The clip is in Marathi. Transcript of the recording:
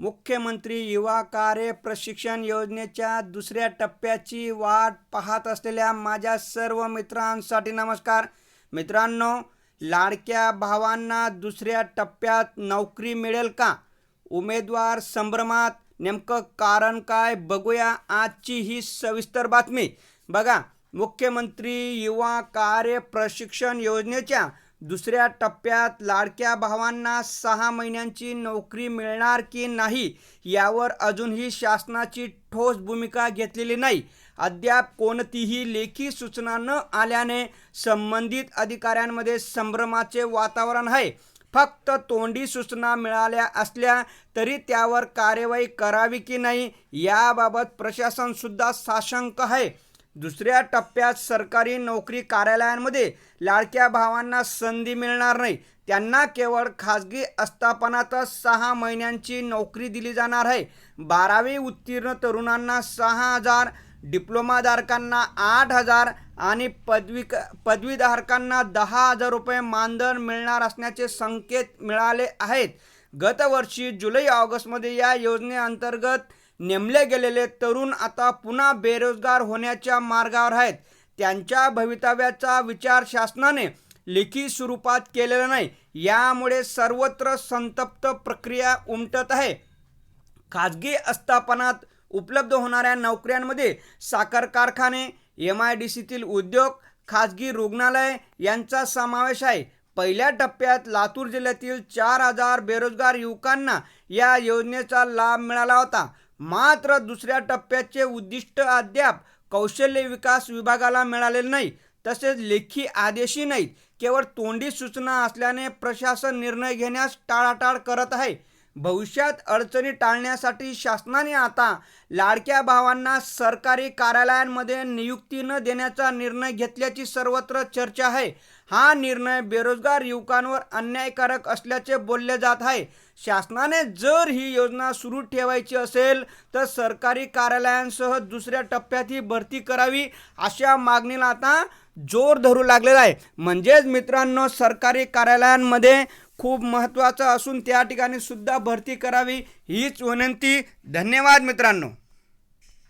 मुख्यमंत्री युवा कार्य प्रशिक्षण योजनेच्या दुसऱ्या टप्प्याची वाट पाहत असलेल्या माझ्या सर्व मित्रांसाठी नमस्कार. मित्रांनो लाडक्या भावांना दुसऱ्या टप्प्यात नोकरी मिळेल का? उमेदवार संभ्रमात नेमकं कारण काय? बघूया आजची ही सविस्तर बातमी. बघा मुख्यमंत्री युवा कार्य प्रशिक्षण योजनेच्या दुसऱ्या टप्प्यात लाडक्या भावांना सहा महिन्यांची नोकरी मिळणार की नाही यावर अजूनही शासनाची ठोस भूमिका घेतलेली नाही. अद्याप कोणतीही लेखी सूचना न आल्याने संबंधित अधिकाऱ्यांमध्ये संभ्रमाचे वातावरण आहे. फक्त तोंडी सूचना मिळाल्या असल्या तरी त्यावर कार्यवाही करावी की नाही याबाबत प्रशासनसुद्धा साशंक आहे. दुसऱ्या टप्प्यात सरकारी नोकरी कार्यालयांमध्ये लाडक्या भावांना संधी मिळणार नाही. त्यांना केवळ खाजगी आस्थापनातच सहा महिन्यांची नोकरी दिली जाणार आहे. बारावी उत्तीर्ण तरुणांना सहा हजार डिप्लोमाधारकांना आठ हजार आणि पदवी पदवीधारकांना दहा हजार रुपये मानधन मिळणार असण्याचे संकेत मिळाले आहेत. गतवर्षी जुलै ऑगस्टमध्ये या योजनेअंतर्गत नेमले गेलेले तरुण आता पुन्हा बेरोजगार होण्याच्या मार्गावर आहेत. त्यांच्या भवितव्याचा विचार शासनाने लेखी स्वरूपात केलेला नाही. यामुळे सर्वत्र संतप्त प्रक्रिया उमटत आहे. खाजगी आस्थापनात उपलब्ध होणाऱ्या नोकऱ्यांमध्ये साखर कारखाने एम आय डी सीतील उद्योग खाजगी रुग्णालय यांचा समावेश आहे. पहिल्या टप्प्यात लातूर जिल्ह्यातील चार हजार बेरोजगार युवकांना या योजनेचा लाभ मिळाला होता. मात्र दुसऱ्या टप्प्याचे उद्दिष्ट अद्याप कौशल्य विकास विभागाला मिळालेले नाही. तसेच लेखी आदेशही नाहीत. केवळ तोंडी सूचना असल्याने प्रशासन निर्णय घेण्यास टाळाटाळ करत आहे. भविष्यात अडचणी टाळण्यासाठी शासनाने आता लाडक्या भावांना सरकारी कार्यालयांमध्ये नियुक्ती न देण्याचा निर्णय घेतल्याची सर्वत्र चर्चा आहे. हा निर्णय बेरोजगार युवकांवर अन्यायकारक असल्याचे बोलले जात आहे. शासनाने जर ही योजना सुरू ठेवायची असेल तर सरकारी कार्यालयांसह दुसऱ्या टप्प्यात ही भरती करावी अशा मागणीला आता जोर धरू लागलेला आहे. म्हणजेच मित्रांनो सरकारी कार्यालयांमध्ये खूप महत्त्वाचं असून त्या ठिकाणी सुद्धा भरती करावी हीच विनंती. धन्यवाद मित्रांनो.